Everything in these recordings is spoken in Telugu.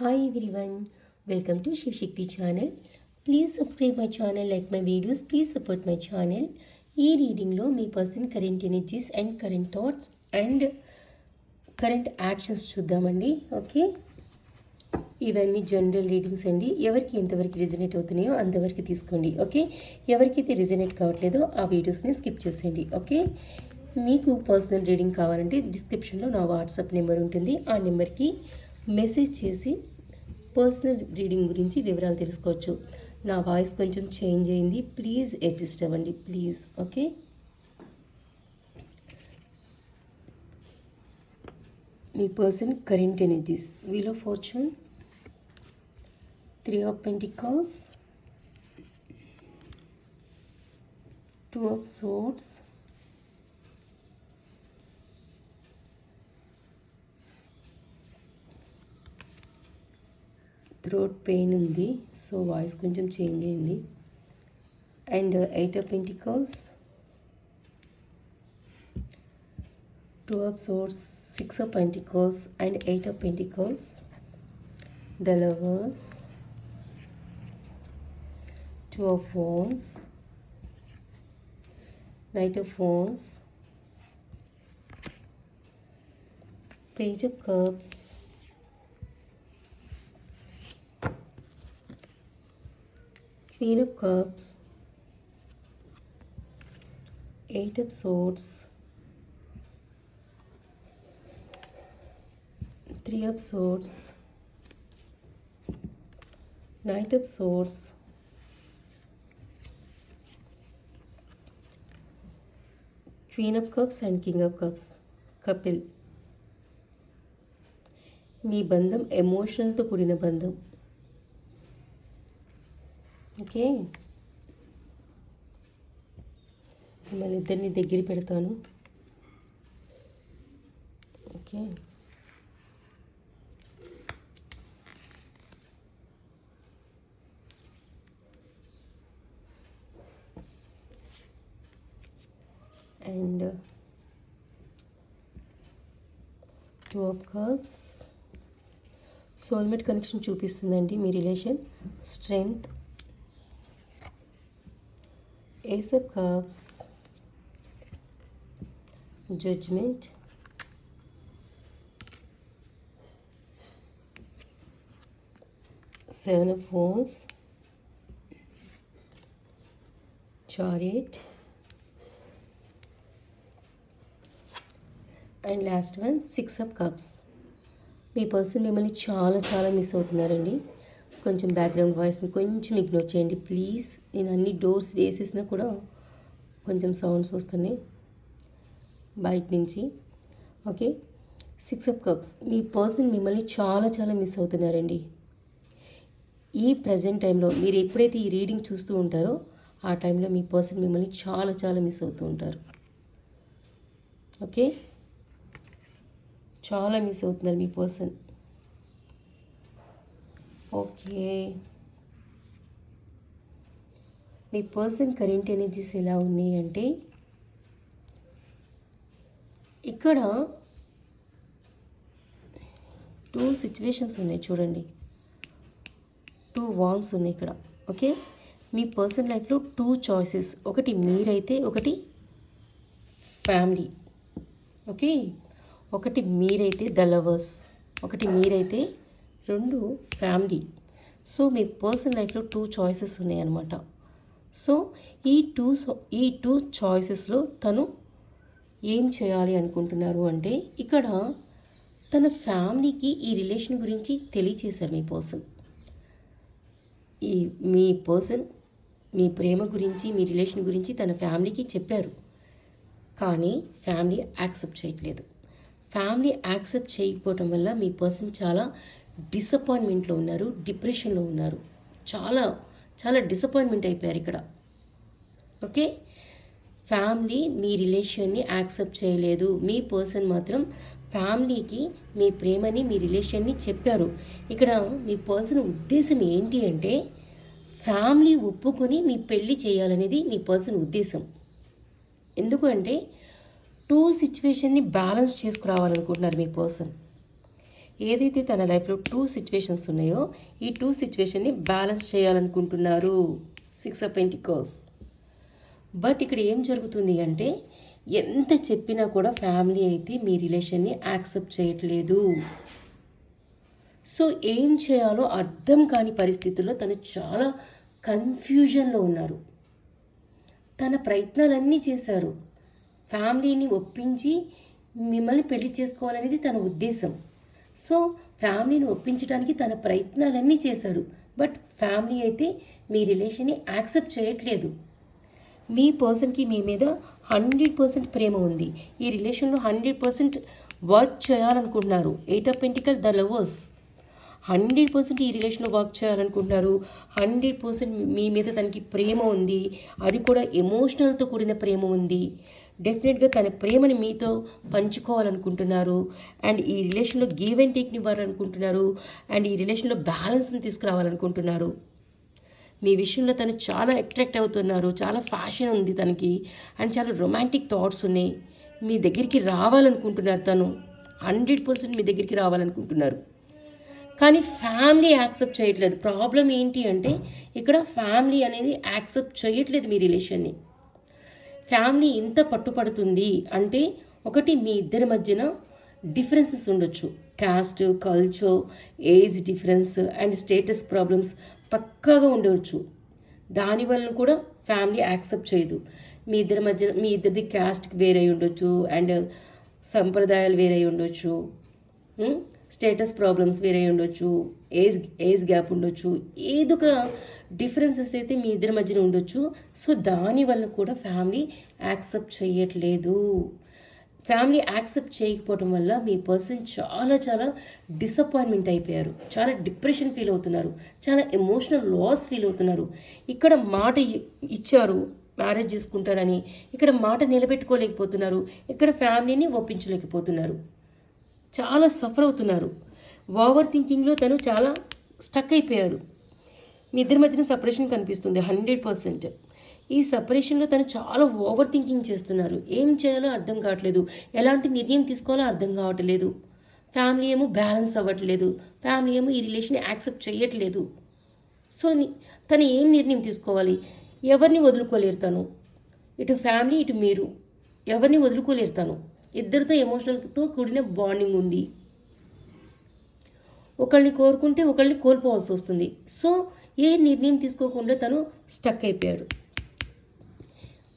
Hi everyone welcome to Shiv Shakti channel please my channel like my videos videos, support my my ఈ రీడింగ్లో మీ person current energies and current thoughts and current actions చూద్దామండి ఓకే ఇవన్నీ జనరల్ రీడింగ్స్ అండి. ఎవరికి ఎంతవరకు రిజనేట్ అవుతున్నాయో అంతవరకు తీసుకోండి ఓకే ఎవరికైతే రిజనేట్ కావట్లేదో ఆ వీడియోస్ని స్కిప్ చేసేయండి ఓకే మీకు పర్సనల్ రీడింగ్ కావాలంటే డిస్క్రిప్షన్లో నా వాట్సాప్ నెంబర్ ఉంటుంది. ఆ నెంబర్కి మెసేజ్ చేసి పర్సనల్ రీడింగ్ గురించి వివరాలు తెలుసుకోవచ్చు. నా వాయిస్ కొంచెం చేంజ్ అయింది. ప్లీజ్ అడ్జస్ట్ అవ్వండి. ప్లీజ్. ఓకే? మీ person current energies. Wheel of fortune three of pentacles two of సోట్స్ throat pain ఉంది. సో వాయిస్ కొంచెం చేంజ్ అయింది. And eight of pentacles two of swords six of pentacles and eight of pentacles the lovers two of phones knight of phones page of cups Queen of Cups, Eight of Swords, Three of Swords, Knight of Swords, Queen of Cups and King of Cups. Kapil మీ బంధం ఎమోషనల్తో కూడిన బంధం ఓకే. మిమ్మల్ని ఇద్దరిని దగ్గర పెడతాను. Okay. And two of cups soulmate connection చూపిస్తుందండి me relation. Strength. Ace of Cups, Judgment, Seven of Wands, Chariot, and last one six of cups me person మిమ్మల్ని చాలా చాలా మిస్ అవుతున్నారండి. కొంచెం బ్యాక్గ్రౌండ్ వాయిస్ని కొంచెం ఇగ్నోర్ చేయండి. ప్లీజ్ నేను అన్ని డోర్స్ వేసేసినా కూడా కొంచెం సౌండ్స్ వస్తున్నాయి. బయట నుంచి. ఓకే సిక్స్ ఆఫ్ కప్స్ మీ పర్సన్ మిమ్మల్ని చాలా చాలా మిస్ అవుతున్నారండి. ఈ ప్రజెంట్ టైంలో మీరు ఎప్పుడైతే ఈ రీడింగ్ చూస్తూ ఉంటారో ఆ టైంలో మీ పర్సన్ మిమ్మల్ని చాలా చాలా మిస్ అవుతూ ఉంటారు. ఓకే చాలా మిస్ అవుతున్నారు మీ పర్సన్ ఓకే. మీ పర్సన్ కరెంట్ ఎనర్జీస్ ఎలా ఉన్నాయి అంటే ఇక్కడ టూ సిచ్యువేషన్స్ ఉన్నాయి చూడండి. టూ వాన్స్ ఉన్నాయి ఇక్కడ ఓకే? మీ పర్సన్ లైఫ్లో టూ చాయిసెస్ ఒకటి మీరైతే ఒకటి ఫ్యామిలీ ఓకే? ఒకటి మీరైతే ద లవర్స్ ఒకటి మీరైతే రెండు ఫ్యామిలీ. సో మీ పర్సనల్ లైఫ్లో టూ చాయిసెస్ ఉన్నాయన్నమాట. సో ఈ టూ ఈ టూ చాయిసెస్లో తను ఏం చేయాలి అనుకుంటున్నారు అంటే ఇక్కడ తన ఫ్యామిలీకి ఈ రిలేషన్ గురించి తెలియచేశారు మీ పర్సన్. ఈ మీ పర్సన్ మీ ప్రేమ గురించి మీ రిలేషన్ గురించి తన ఫ్యామిలీకి చెప్పారు. కానీ ఫ్యామిలీ యాక్సెప్ట్ చేయట్లేదు. ఫ్యామిలీ యాక్సెప్ట్ చేయకపోవటం వల్ల మీ పర్సన్ చాలా డిసప్పాయింట్మెంట్లో ఉన్నారు డిప్రెషన్లో ఉన్నారు. చాలా చాలా డిసప్పాయింట్మెంట్ అయిపోయారు ఇక్కడ. ఓకే? ఫ్యామిలీ మీ రిలేషన్ని యాక్సెప్ట్ చేయలేదు. మీ పర్సన్ మాత్రం ఫ్యామిలీకి మీ ప్రేమని మీ రిలేషన్ని చెప్పారు. ఇక్కడ మీ పర్సన్ ఉద్దేశం ఏంటి అంటే ఫ్యామిలీ ఒప్పుకొని మీ పెళ్ళి చేయాలనేది మీ పర్సన్ ఉద్దేశం. ఎందుకంటే టూ సిచ్యువేషన్ని బ్యాలెన్స్ చేసుకురావాలనుకుంటున్నారు మీ పర్సన్. ఏదైతే తన లైఫ్లో టూ సిచ్యువేషన్స్ ఉన్నాయో ఈ టూ సిచ్యువేషన్ని బ్యాలెన్స్ చేయాలనుకుంటున్నారు సిక్స్ ఆఫ్ పెంటికల్స్. బట్ ఇక్కడ ఏం జరుగుతుంది అంటే ఎంత చెప్పినా కూడా ఫ్యామిలీ అయితే మీ రిలేషన్ని యాక్సెప్ట్ చేయట్లేదు. సో ఏం చేయాలో అర్థం కాని పరిస్థితుల్లో తను చాలా కన్ఫ్యూజన్లో ఉన్నారు. తన ప్రయత్నాలన్నీ చేశారు. ఫ్యామిలీని ఒప్పించి మిమ్మల్ని పెళ్ళి చేసుకోవాలనేది తన ఉద్దేశం. సో ఫ్యామిలీని ఒప్పించడానికి తన ప్రయత్నాలన్నీ చేశారు. బట్ ఫ్యామిలీ అయితే మీ రిలేషన్ని యాక్సెప్ట్ చేయట్లేదు. మీ పర్సన్కి మీ మీద హండ్రెడ్ పర్సెంట్ ప్రేమ ఉంది. ఈ రిలేషన్లో హండ్రెడ్ పర్సెంట్ వర్క్ చేయాలనుకుంటున్నారు. Eight of pentacle the lovers. Hundred percent ఈ రిలేషన్లో వర్క్ చేయాలనుకుంటున్నారు. హండ్రెడ్ పర్సెంట్ మీ మీద తనకి ప్రేమ ఉంది. అది కూడా ఎమోషనల్తో కూడిన ప్రేమ ఉంది. డెఫినెట్గా తన ప్రేమని మీతో పంచుకోవాలనుకుంటున్నారు. అండ్ ఈ రిలేషన్లో గివ్ అండ్ టేక్ని ఇవ్వాలనుకుంటున్నారు. అండ్ ఈ రిలేషన్లో బ్యాలెన్స్ని తీసుకురావాలనుకుంటున్నారు. మీ విషయంలో తను చాలా అట్రాక్ట్ అవుతున్నారు. చాలా ఫ్యాషన్ ఉంది తనకి. అండ్ చాలా రొమాంటిక్ థాట్స్ ఉన్నాయి. మీ దగ్గరికి రావాలనుకుంటున్నారు తను. హండ్రెడ్ పర్సెంట్ మీ దగ్గరికి రావాలనుకుంటున్నారు. కానీ ఫ్యామిలీ యాక్సెప్ట్ చేయట్లేదు. ప్రాబ్లం ఏంటి అంటే ఇక్కడ ఫ్యామిలీ అనేది యాక్సెప్ట్ చేయట్లేదు మీ రిలేషన్ని. ఫ్యామిలీ ఇంత పట్టుపడుతుంది అంటే ఒకటి మీ ఇద్దరి మధ్యన డిఫరెన్సెస్ ఉండొచ్చు. Caste culture age difference and status problems పక్కాగా ఉండవచ్చు. దానివల్ల కూడా ఫ్యామిలీ యాక్సెప్ట్ చేయదు. మీ ఇద్దరి మధ్య మీ ఇద్దరిది క్యాస్ట్ వేరే ఉండొచ్చు అండ్ సంప్రదాయాలు వేరే ఉండొచ్చు. స్టేటస్ ప్రాబ్లమ్స్ వేరే ఉండొచ్చు. ఏజ్ ఏజ్ గ్యాప్ ఉండొచ్చు. ఏదొక డిఫరెన్సెస్ అయితే మీ ఇద్దరి మధ్యన ఉండొచ్చు. సో దానివల్ల కూడా ఫ్యామిలీ యాక్సెప్ట్ చేయట్లేదు. ఫ్యామిలీ యాక్సెప్ట్ చేయకపోవడం వల్ల మీ పర్సన్ చాలా చాలా డిసప్పాయింట్మెంట్ అయిపోయారు. చాలా డిప్రెషన్ ఫీల్ అవుతున్నారు. చాలా ఎమోషనల్ లాస్ ఫీల్ అవుతున్నారు. ఇక్కడ మాట ఇచ్చారు. మ్యారేజ్ చేసుకుంటారని. ఇక్కడ మాట నిలబెట్టుకోలేకపోతున్నారు. ఇక్కడ ఫ్యామిలీని ఒప్పించలేకపోతున్నారు. చాలా సఫర్ అవుతున్నారు. ఓవర్ థింకింగ్లో తను చాలా స్టక్ అయిపోయారు. మీ ఇద్దరి మధ్యన సపరేషన్ కనిపిస్తుంది హండ్రెడ్ పర్సెంట్ ఈ సపరేషన్లో తను చాలా ఓవర్ థింకింగ్ చేస్తున్నారు. ఏం చేయాలో అర్థం కావట్లేదు. ఎలాంటి నిర్ణయం తీసుకోవాలో అర్థం కావట్లేదు. ఫ్యామిలీ ఏమో బ్యాలెన్స్ అవ్వట్లేదు. ఫ్యామిలీ ఏమో ఈ రిలేషన్ యాక్సెప్ట్ చేయట్లేదు సో తను ఏం నిర్ణయం తీసుకోవాలి? ఎవరిని వదులుకోలేరు తను? ఇటు ఫ్యామిలీ ఇటు మీరు. ఎవరిని వదులుకోలేరు తను? ఇద్దరితో ఎమోషనల్తో కూడిన బాండింగ్ ఉంది. ఒకళ్ళని కోరుకుంటే ఒకళ్ళని కోల్పోవాల్సి వస్తుంది. సో ఏ నిర్ణయం తీసుకోకుండా తను స్టక్ అయిపోయారు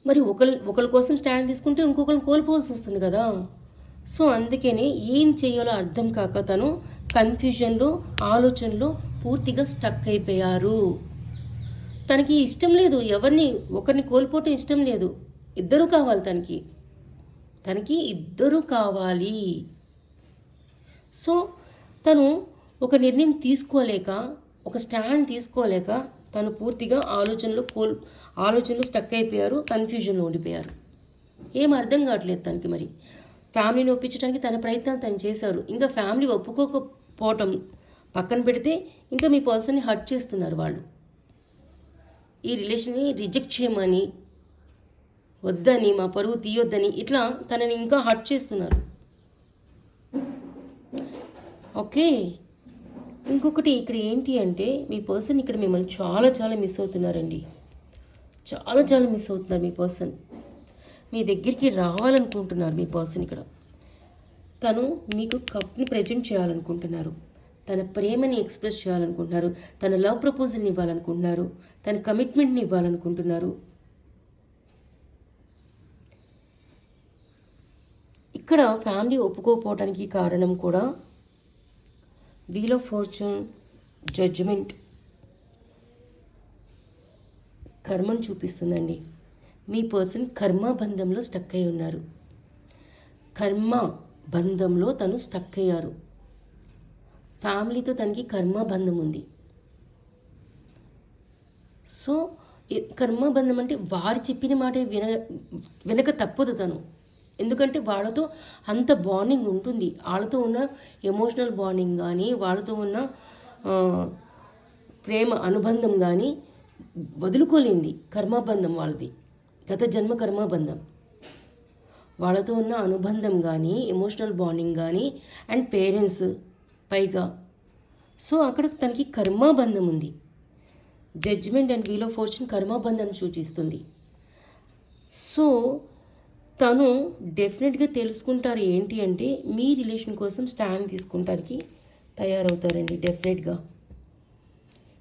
మరి ఒకరి ఒకరి కోసం స్టాండ్ తీసుకుంటే ఇంకొకరిని కోల్పోవాల్సి వస్తుంది కదా. సో అందుకనే ఏం చేయాలో అర్థం కాక తను కన్ఫ్యూజన్లో ఆలోచనలో పూర్తిగా స్టక్ అయిపోయారు. తనకి ఇష్టం లేదు. ఎవరిని ఒకరిని కోల్పోవటం ఇష్టం లేదు. ఇద్దరు కావాలి తనకి. తనకి ఇద్దరు కావాలి. సో తను ఒక నిర్ణయం తీసుకోలేక ఒక స్టాండ్ తీసుకోలేక తను పూర్తిగా ఆలోచనలో కోల్ ఆలోచనలో స్టక్ అయిపోయారు కన్ఫ్యూజన్లో ఉండిపోయారు. ఏం అర్థం కావట్లేదు తనకి మరి. ఫ్యామిలీని ఒప్పించడానికి తన ప్రయత్నాలు తను చేశారు. ఇంకా ఫ్యామిలీ ఒప్పుకోకపోవటం పక్కన పెడితే ఇంకా మీ పర్సన్ని హర్ట్ చేస్తున్నారు వాళ్ళు. ఈ రిలేషన్ని రిజెక్ట్ చేయమని వద్దని మా పరువు తీయొద్దని ఇట్లా తనని ఇంకా హర్ట్ చేస్తున్నారు. ఓకే. ఇంకొకటి ఇక్కడ ఏంటి అంటే మీ పర్సన్ ఇక్కడ మిమ్మల్ని చాలా చాలా మిస్ అవుతున్నారండి. చాలా చాలా మిస్ అవుతున్నారు మీ పర్సన్ మీ దగ్గరికి రావాలనుకుంటున్నారు మీ పర్సన్ ఇక్కడ. తను మీకు కప్ని ప్రజెంట్ చేయాలనుకుంటున్నారు. తన ప్రేమని ఎక్స్ప్రెస్ చేయాలనుకుంటున్నారు. తన లవ్ ప్రపోజల్ని ఇవ్వాలనుకుంటున్నారు. తన కమిట్మెంట్ని ఇవ్వాలనుకుంటున్నారు. ఇక్కడ ఫ్యామిలీ ఒప్పుకోకపోవడానికి కారణం కూడా వీల్ ఆఫ్ ఫార్చ్యూన్ జడ్జిమెంట్ కర్మను చూపిస్తుందండి. మీ పర్సన్ కర్మ బంధంలో స్టక్ అయి ఉన్నారు. కర్మ బంధంలో తను స్టక్ అయ్యారు. ఫ్యామిలీతో తనకి కర్మ బంధం ఉంది. సో కర్మ బంధం అంటే వారు చెప్పిన మాట విన వినక తప్పదు తను. ఎందుకంటే వాళ్ళతో అంత బాండింగ్ ఉంటుంది. వాళ్ళతో ఉన్న ఎమోషనల్ బాండింగ్ కానీ వాళ్ళతో ఉన్న ప్రేమ అనుబంధం కానీ వదులుకోలేంది కర్మబంధం వాళ్ళది. గత జన్మ కర్మబంధం. వాళ్ళతో ఉన్న అనుబంధం కానీ ఎమోషనల్ బాండింగ్ కానీ అండ్ పేరెంట్స్ పైగా. సో అక్కడ తనకి కర్మాబంధం ఉంది. Judgement and wheel of fortune కర్మాబంధం సూచిస్తుంది. సో తను డెఫినెట్గా తెలుసుకుంటారు ఏంటి అంటే మీ రిలేషన్ కోసం స్టాండ్ తీసుకుంటానికి తయారవుతారండి డెఫినెట్గా.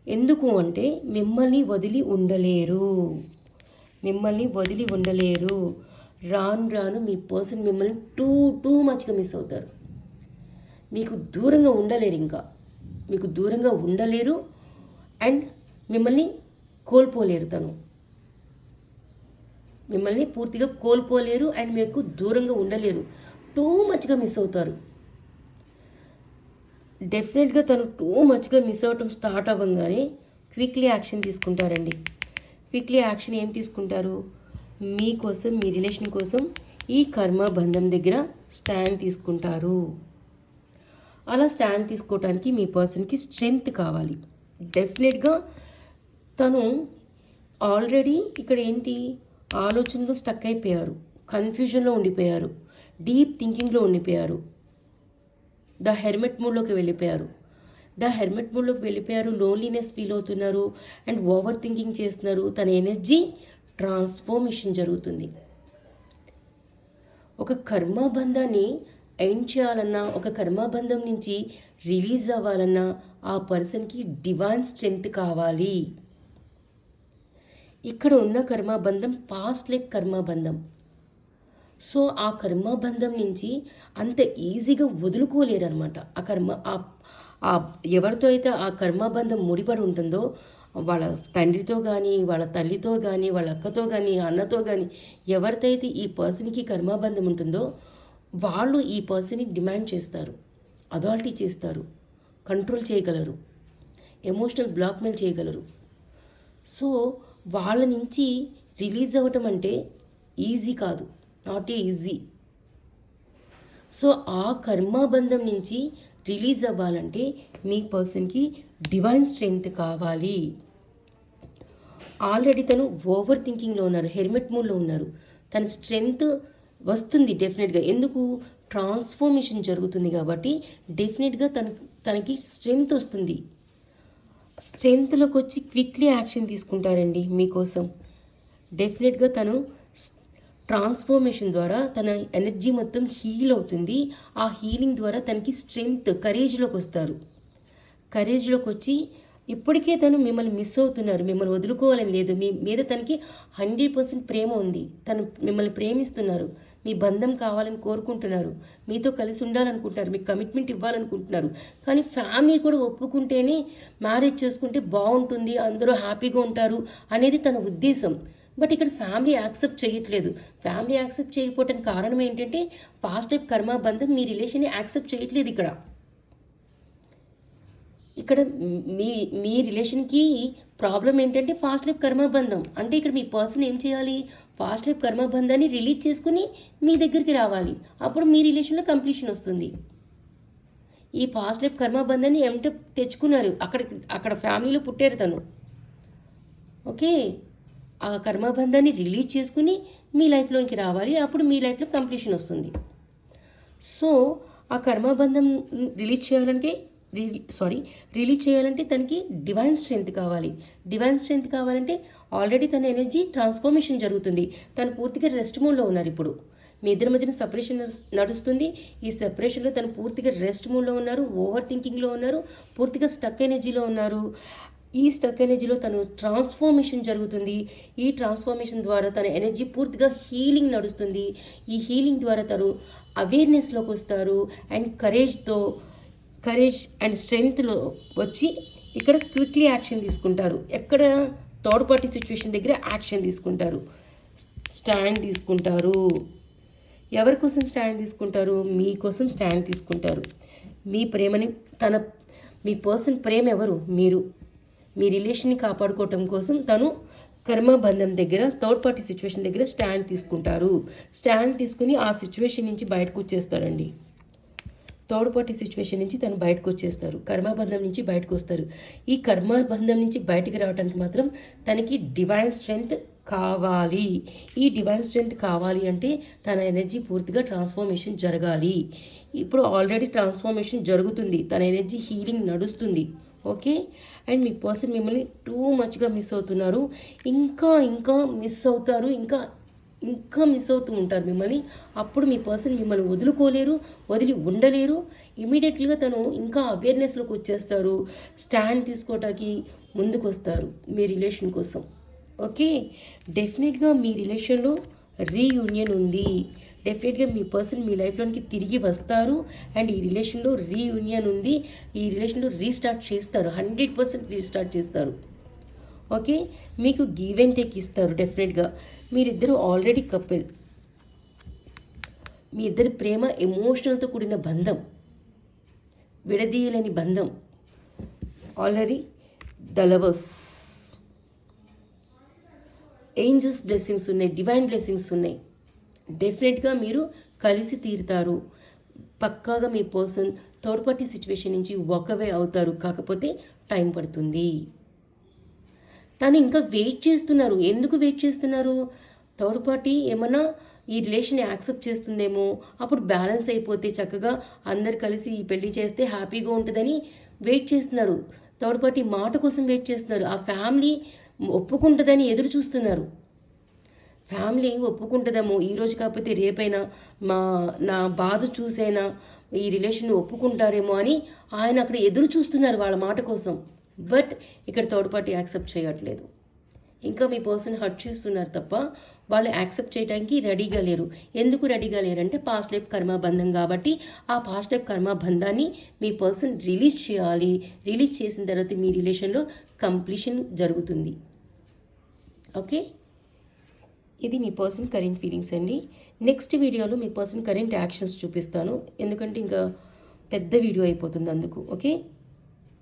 ఎందుకు అంటే మిమ్మల్ని వదిలి ఉండలేరు. మిమ్మల్ని వదిలి ఉండలేరు. రాను రాను మీ పర్సన్ మిమ్మల్ని టూ టూ మచ్గా మిస్ అవుతారు. మీకు దూరంగా ఉండలేరు ఇంకా. మీకు దూరంగా ఉండలేరు అండ్ మిమ్మల్ని కోల్పోలేరు తను. మిమ్మల్ని పూర్తిగా కోల్పోలేరు అండ్ మీకు దూరంగా ఉండలేరు. టూ మచ్గా మిస్ అవుతారు. డెఫినెట్గా తను టూ మచ్గా మిస్ అవ్వటం స్టార్ట్ అవ్వగానే క్విక్లీ యాక్షన్ తీసుకుంటారండి. క్విక్లీ యాక్షన్ ఏం తీసుకుంటారు? మీకోసం మీ రిలేషన్ కోసం ఈ కర్మ బంధం దగ్గర స్టాండ్ తీసుకుంటారు. అలా స్టాండ్ తీసుకోవడానికి మీ పర్సన్కి స్ట్రెంగ్త్ కావాలి. డెఫినెట్గా తను ఆల్రెడీ ఇక్కడ ఏంటి? ఆలోచనలో స్టక్ అయిపోయారు. కన్ఫ్యూజన్లో ఉండిపోయారు. డీప్ థింకింగ్లో ఉండిపోయారు. ద హెర్మెట్ మూడ్లోకి వెళ్ళిపోయారు. ద హెర్మెట్ మూడ్లోకి వెళ్ళిపోయారు. లోన్లీనెస్ ఫీల్ అవుతున్నారు. అండ్ ఓవర్ థింకింగ్ చేస్తున్నారు. తన ఎనర్జీ ట్రాన్స్ఫర్మేషన్ జరుగుతుంది. ఒక కర్మబంధాన్ని ఎండ్ చేయాలన్నా ఒక కర్మబంధం నుంచి రిలీజ్ అవ్వాలన్నా ఆ పర్సన్కి డివైన్ స్ట్రెంగ్త్ కావాలి. ఇక్కడ ఉన్న కర్మబంధం పాస్ట్ లైఫ్ కర్మబంధం. సో ఆ కర్మబంధం నుంచి అంత ఈజీగా వదులుకోలేరు అనమాట ఆ కర్మ ఆ- ఆ ఎవరితో అయితే ఆ కర్మబంధం ముడిపడి ఉంటుందో వాళ్ళ తండ్రితో కానీ వాళ్ళ తల్లితో కానీ వాళ్ళ అక్కతో కానీ అన్నతో కానీ ఎవరితో అయితే ఈ పర్సన్కి కర్మబంధం ఉంటుందో వాళ్ళు ఈ పర్సన్ని డిమాండ్ చేస్తారు. అథారిటీ చేస్తారు. కంట్రోల్ చేయగలరు. ఎమోషనల్ బ్లాక్మెయిల్ చేయగలరు. సో వాళ్ళ నుంచి రిలీజ్ అవ్వటం అంటే ఈజీ కాదు నాట్ ఏ ఈజీ. సో ఆ కర్మాబంధం నుంచి రిలీజ్ అవ్వాలంటే మీ పర్సన్కి డివైన్ స్ట్రెంగ్త్ కావాలి. ఆల్రెడీ తను ఓవర్ థింకింగ్లో ఉన్నారు హెల్మెట్ మూడ్లో ఉన్నారు. తన స్ట్రెంగ్త్ వస్తుంది డెఫినెట్గా. ఎందుకు? ట్రాన్స్ఫర్మేషన్ జరుగుతుంది కాబట్టి డెఫినెట్గా తన తనకి స్ట్రెంగ్త్ వస్తుంది. స్ట్రెంగ్త్లోకి వచ్చి క్విక్లీ యాక్షన్ తీసుకుంటారండి మీకోసం. డెఫినెట్గా తను ట్రాన్స్ఫర్మేషన్ ద్వారా తన ఎనర్జీ మొత్తం హీల్ అవుతుంది. ఆ హీలింగ్ ద్వారా తనకి స్ట్రెంగ్త్ కరేజ్లోకి వస్తారు కరేజ్లోకి వచ్చి ఇప్పటికే తను మిమ్మల్ని మిస్ అవుతున్నారు. మిమ్మల్ని వదులుకోవాలని లేదు. మీ మీద తనకి హండ్రెడ్ పర్సెంట్ ప్రేమ ఉంది. తను మిమ్మల్ని ప్రేమిస్తున్నారు. మీ బంధం కావాలని కోరుకుంటున్నారు. మీతో కలిసి ఉండాలనుకుంటున్నారు. మీకు కమిట్మెంట్ ఇవ్వాలనుకుంటున్నారు. కానీ ఫ్యామిలీ కూడా ఒప్పుకుంటేనే మ్యారేజ్ చేసుకుంటే బాగుంటుంది అందరూ హ్యాపీగా ఉంటారు అనేది తన ఉద్దేశం. బట్ ఇక్కడ ఫ్యామిలీ యాక్సెప్ట్ చేయట్లేదు. ఫ్యామిలీ యాక్సెప్ట్ చేయకపోవటానికి కారణం ఏంటంటే పాస్ట్ టైప్ కర్మ బంధం మీ రిలేషన్ని యాక్సెప్ట్ చేయట్లేదు ఇక్కడ. ఇక్కడ మీ మీ రిలేషన్కి ప్రాబ్లం ఏంటంటే ఫాస్ట్ లైఫ్ కర్మబంధం అంటే ఇక్కడ మీ పర్సన్ ఏం చేయాలి? ఫాస్ట్ లైఫ్ కర్మబంధాన్ని రిలీజ్ చేసుకుని మీ దగ్గరికి రావాలి. అప్పుడు మీ రిలేషన్లో కంప్లీషన్ వస్తుంది. ఈ ఫాస్ట్ లైఫ్ కర్మబంధాన్ని ఏమిటో తెచ్చుకున్నారు. అక్కడ అక్కడ ఫ్యామిలీలో పుట్టారు తను. ఓకే? ఆ కర్మబంధాన్ని రిలీజ్ చేసుకుని మీ లైఫ్లోకి రావాలి. అప్పుడు మీ లైఫ్లో కంప్లీషన్ వస్తుంది. సో ఆ కర్మబంధం రిలీజ్ చేయాలంటే సారీ రిలీజ్ చేయాలంటే తనకి డివైన్ స్ట్రెంగ్త్ కావాలి. డివైన్ స్ట్రెంగ్త్ కావాలంటే ఆల్రెడీ తన ఎనర్జీ ట్రాన్స్ఫర్మేషన్ జరుగుతుంది. తను పూర్తిగా రెస్ట్ మూడ్లో ఉన్నారు ఇప్పుడు. మీ ఇద్దరి మధ్యన సపరేషన్ నడుస్తుంది. ఈ సెపరేషన్లో తను పూర్తిగా రెస్ట్ మూడ్లో ఉన్నారు ఓవర్ థింకింగ్లో ఉన్నారు పూర్తిగా స్టక్ ఎనర్జీలో ఉన్నారు. ఈ స్టక్ ఎనర్జీలో తను ట్రాన్స్ఫర్మేషన్ జరుగుతుంది. ఈ ట్రాన్స్ఫర్మేషన్ ద్వారా తన ఎనర్జీ పూర్తిగా హీలింగ్ నడుస్తుంది. ఈ హీలింగ్ ద్వారా తను అవేర్నెస్లోకి వస్తారు. అండ్ కరేజ్తో కరేజ్ అండ్ స్ట్రెంగ్త్లో వచ్చి ఇక్కడ క్విక్లీ యాక్షన్ తీసుకుంటారు. ఎక్కడ థర్డ్ పార్టీ సిచ్యువేషన్ దగ్గర యాక్షన్ తీసుకుంటారు. స్టాండ్ తీసుకుంటారు. ఎవరి కోసం స్టాండ్ తీసుకుంటారు? మీకోసం స్టాండ్ తీసుకుంటారు. మీ ప్రేమని తన మీ పర్సన్ ప్రేమ ఎవరు? మీరు. మీ రిలేషన్ని కాపాడుకోవటం కోసం తను కర్మబంధం దగ్గర థర్డ్ పార్టీ సిచ్యువేషన్ దగ్గర స్టాండ్ తీసుకుంటారు. స్టాండ్ తీసుకుని ఆ సిచ్యువేషన్ నుంచి బయటకు వచ్చేస్తారండి. తోడుపాటి సిచ్యువేషన్ నుంచి తను బయటకు వచ్చేస్తారు. కర్మబంధం నుంచి బయటకు వస్తారు. ఈ కర్మబంధం నుంచి బయటికి రావడానికి మాత్రం తనకి డివైన్ స్ట్రెంగ్త్ కావాలి. ఈ డివైన్ స్ట్రెంత్ కావాలి అంటే తన ఎనర్జీ పూర్తిగా ట్రాన్స్ఫర్మేషన్ జరగాలి. ఇప్పుడు ఆల్రెడీ ట్రాన్స్ఫర్మేషన్ జరుగుతుంది. తన ఎనర్జీ హీలింగ్ నడుస్తుంది. ఓకే? అండ్ మీ పర్సన్ మిమ్మల్ని టూ మచ్గా మిస్ అవుతున్నారు. ఇంకా ఇంకా మిస్ అవుతారు. ఇంకా ఇంకా మిస్ అవుతూ ఉంటారు మిమ్మల్ని. అప్పుడు మీ పర్సన్ మిమ్మల్ని వదులుకోలేరు వదిలి ఉండలేరు. ఇమీడియట్లీగా తను ఇంకా అవేర్నెస్లోకి వచ్చేస్తారు. స్టాండ్ తీసుకోవటానికి ముందుకు వస్తారు మీ రిలేషన్ కోసం. ఓకే? డెఫినెట్గా మీ రిలేషన్లో రీయూనియన్ ఉంది. డెఫినెట్గా మీ పర్సన్ మీ లైఫ్లోనికి తిరిగి వస్తారు. అండ్ ఈ రిలేషన్లో రీయూనియన్ ఉంది. ఈ రిలేషన్లో రీస్టార్ట్ చేస్తారు. హండ్రెడ్ పర్సెంట్ రీస్టార్ట్ చేస్తారు. ఓకే? మీకు గివ్ అండ్ టేక్ ఇస్తారు డెఫినెట్గా మీరిద్దరు ఆల్రెడీ కపుల్ మీ ఇద్దరి ప్రేమ ఎమోషనల్తో కూడిన బంధం. విడదీయలేని బంధం. Already the lovers angels blessings ఉన్నాయి డివైన్ బ్లెస్సింగ్స్ ఉన్నాయి. డెఫినెట్గా మీరు కలిసి తీరుతారు. పక్కాగా మీ పర్సన్ థర్డ్ పార్టీ సిచ్యువేషన్ నుంచి ఒకవే అవుతారు. కాకపోతే టైం పడుతుంది. తను ఇంకా వెయిట్ చేస్తున్నారు. ఎందుకు వెయిట్ చేస్తున్నారు? థర్డ్ పార్టీ ఏమన్నా ఈ రిలేషన్ యాక్సెప్ట్ చేస్తుందేమో? అప్పుడు బ్యాలెన్స్ అయిపోతే చక్కగా అందరు కలిసి ఈ పెళ్ళి చేస్తే హ్యాపీగా ఉంటుందని వెయిట్ చేస్తున్నారు. థర్డ్ పార్టీ మాట కోసం వెయిట్ చేస్తున్నారు. ఆ ఫ్యామిలీ ఒప్పుకుంటుందని ఎదురు చూస్తున్నారు. ఫ్యామిలీ ఒప్పుకుంటుందేమో? ఈ రోజు కాకపోతే రేపైనా మా నా బాధ చూసైనా ఈ రిలేషన్ ఒప్పుకుంటారేమో అని ఆయన అక్కడ ఎదురు చూస్తున్నారు వాళ్ళ మాట కోసం. బట్ ఇక్కడ థర్డ్ పార్టీ యాక్సెప్ట్ చేయట్లేదు. ఇంకా మీ పర్సన్ హర్ట్ చేస్తున్నారు తప్ప వాళ్ళు యాక్సెప్ట్ చేయడానికి రెడీగా లేరు. ఎందుకు రెడీగా లేరంటే పాస్ట్ లైఫ్ కర్మబంధం కాబట్టి ఆ పాస్ట్ లైఫ్ కర్మబంధాన్ని మీ పర్సన్ రిలీజ్ చేయాలి. రిలీజ్ చేసిన తర్వాత మీ రిలేషన్లో కంప్లీషన్ జరుగుతుంది. ఓకే ఇది మీ పర్సన్ కరెంట్ ఫీలింగ్స్ అండి. నెక్స్ట్ వీడియోలో మీ పర్సన్ కరెంట్ యాక్షన్స్ చూపిస్తాను. ఎందుకంటే ఇంకా పెద్ద వీడియో అయిపోతుంది అందుకు. ఓకే